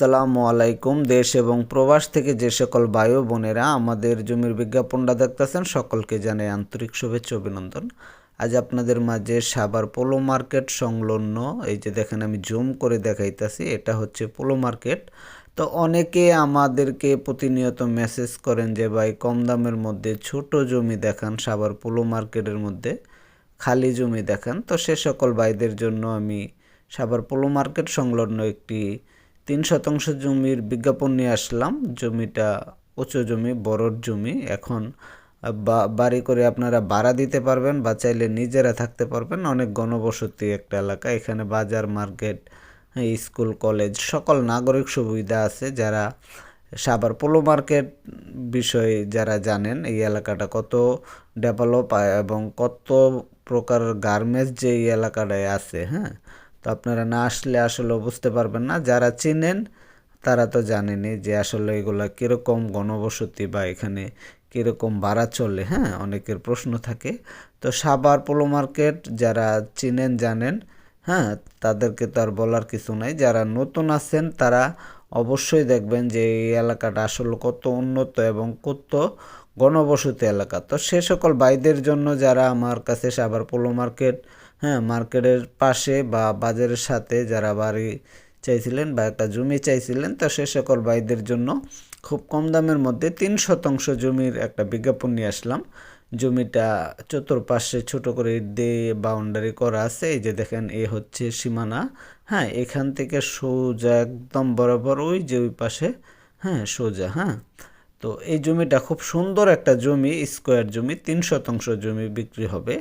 আসসালামু আলাইকুম। দেশ এবং প্রবাস থেকে যে সকল বায়ু বোনেরা আমাদের জমির বিজ্ঞাপনটা দেখতেছেন, সকলকে জানাই আন্তরিক শুভেচ্ছা অভিনন্দন। আজ আপনাদের মাঝে সাবার পোলো মার্কেট সংলগ্ন, এই যে দেখেন আমি জুম করে দেখাইতেছি, এটা হচ্ছে পোলো মার্কেট। তো অনেকে আমাদেরকে প্রতিনিয়ত মেসেজ করেন যে, ভাই, কম দামের মধ্যে ছোট জমি দেখান সাবার পোলো মার্কেটের মধ্যে খালি জমি দেখান। তো সে সকল ভাইদের জন্য আমি সাবার পোলো মার্কেট সংলগ্ন একটি তিন শতাংশ জমির বিজ্ঞাপন নিয়ে আসলাম। জমিটা উঁচু জমি, বড়র জমি। এখন বাড়ি করে আপনারা ভাড়া দিতে পারবেন বা চাইলে নিজেরা থাকতে পারবেন। অনেক গণবসতি একটা এলাকা। এখানে বাজার, মার্কেট স্কুল, কলেজ সকল নাগরিক সুবিধা আছে। যারা সাভার পোলো মার্কেট বিষয়ে যারা জানেন, এই এলাকাটা কত ডেভেলপ এবং কত প্রকার গার্মেন্টস যে এই এলাকাটায় আছে হ্যাঁ? তো আপনারা না আসলে আসলে বুঝতে পারবেন না। যারা চিনেন, তারা তো জানেনই যে আসলে এগুলা কীরকম গণবসতি বা এখানে কীরকম ভাড়া চলে হ্যাঁ? অনেকের প্রশ্ন থাকে। তো সাবার পোলো মার্কেট যারা চিনেন, জানেন হ্যাঁ? তাদেরকে তো আর বলার কিছু নাই। যারা নতুন আছেন, তারা অবশ্যই দেখবেন যে এই এলাকাটা আসলে কত উন্নত এবং কত গণবসতি এলাকা। তো সে সকল বাইদের জন্য যারা আমার কাছে সাভার পোলো মার্কেট হ্যাঁ মার্কেটের পাশে বা বাজারের সাথে যারা বাড়ি চাইছিলেন বা একটা জমি চাইছিলেন, তো সে সকল বাইদের জন্য খুব কম দামের মধ্যে তিন শতাংশ জমির একটা বিজ্ঞাপন নিয়ে আসলাম। জমিটা চতুর্পাশে ছোট করে ইট দিয়ে বাউন্ডারি করা আছে, এই যে দেখেন, এ হচ্ছে সীমানা। হ্যাঁ এখান থেকে সোজা একদম বরাবর, ওই যে ওই পাশে হ্যাঁ সোজা হ্যাঁ। তো এই জমিটা খুব সুন্দর একটা জমি, স্কোয়ার জমি, তিন শতাংশ জমি বিক্রি হবে।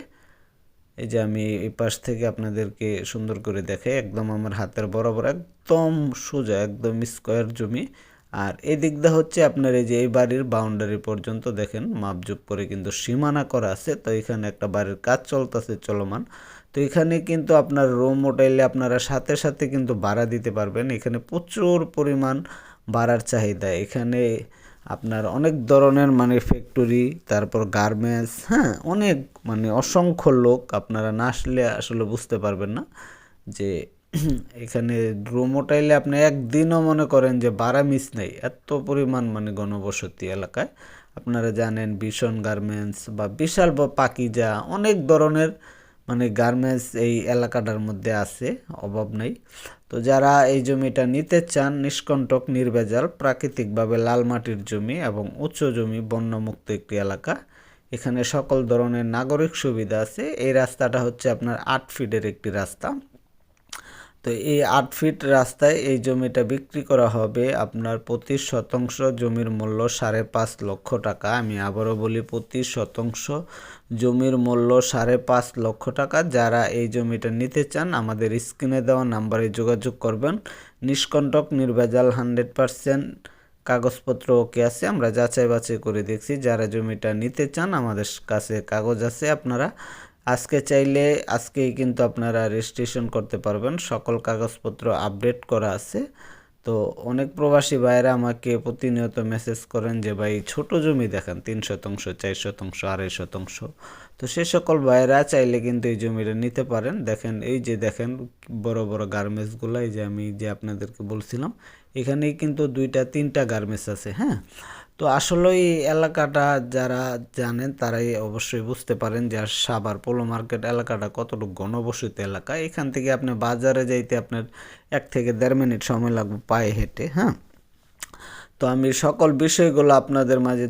এই যে আমি এই পাশ থেকে আপনাদেরকে সুন্দর করে দেখাই, একদম আমার হাতের বরাবর একদম সোজা, একদম স্কোয়ার জমি। আর এই দিকটা হচ্ছে আপনার এই যে এই বাড়ির বাউন্ডারি পর্যন্ত দেখেন, মাপজুপ করে কিন্তু সীমানা করা আছে। তো এখানে একটা বাড়ির কাজ চলতেছে চলমান। তো এখানে কিন্তু আপনার রুম হোটেলে আপনারা সাথে সাথে কিন্তু ভাড়া দিতে পারবেন। এখানে প্রচুর পরিমাণ ভাড়ার চাহিদা। এখানে আপনার অনেক ধরনের মানে ফ্যাক্টরি তারপর গার্মেন্টস হ্যাঁ অনেক মানে অসংখ্য লোক আপনারা না আসলে আসলে বুঝতে পারবেন না যে এখানে রুম হোটেলে আপনি একদিনও মনে করেন যে বারা মিস নেই। এত পরিমাণ মানে গণবসতি এলাকায়। আপনারা জানেন ভীষণ গার্মেন্টস বা বিশাল বা পাকিজা, অনেক ধরনের মানে গার্মেন্টস এই এলাকাটার মধ্যে আছে, অভাব নাই। তো যারা এই জমিটা নিতে চান, নিষ্কণ্টক, নির্ভেজাল, প্রাকৃতিকভাবে লাল মাটির জমি এবং উচ্চ জমি, বন্যমুক্ত একটি এলাকা, এখানে সকল ধরনের নাগরিক সুবিধা আছে। এই রাস্তাটা হচ্ছে আপনার আট ফিটের একটি রাস্তা। তো এই আট ফিট রাস্তায় এই জমিটা বিক্রি করা হবে। আপনার প্রতি শতাংশ জমির মূল্য সাড়ে পাঁচ লক্ষ টাকা। আমি আবারও বলি প্রতি শতাংশ জমির মূল্য সাড়ে পাঁচ লক্ষ টাকা। যারা এই জমিটা নিতে চান, আমাদের স্ক্রিনে দেওয়া নাম্বারে যোগাযোগ করবেন। নিষ্কণ্টক, নির্ভেজাল, হান্ড্রেড পারসেন্ট কাগজপত্র ওকে আছে। আমরা যাচাই বাছাই করে দেখছি যারা জমিটা নিতে চান, আমাদের কাছে কাগজ আছে। আপনারা আজকে চাইলে আজকেই কিন্তু আপনারা রেজিস্ট্রেশন করতে পারবেন। সকল কাগজপত্র আপডেট করা আছে। তো অনেক প্রবাসী ভাইয়েরা আমাকে প্রতিনিয়ত মেসেজ করেন যে, ভাই, ছোট জমি দেখেন, তিন শতাংশ, চার শতাংশ, আড়াই শতাংশ। তো সে সকল ভাইয়েরা চাইলে কিন্তু এই জমিটা নিতে পারেন। দেখেন, এই যে দেখেন, বড় বড় গার্মেন্টসগুলো এই যে আমি যে আপনাদেরকে বলছিলাম, এখানেই কিন্তু দুইটা, তিনটা গার্মেন্টস আছে হ্যাঁ? তো আসলে এই এলাকাটা যারা জানেন তারাই অবশ্যই বুঝতে পারেন যে সাভার পোলো মার্কেট এলাকাটা কতটুকু ঘনবসতি এলাকা। এখান থেকে আপনি বাজারে যাইতে আপনার এক থেকে দেড় মিনিট সময় লাগবে পায়ে হেঁটে হ্যাঁ? তো আমি সকল বিষয়গুলো আপনাদের মাঝে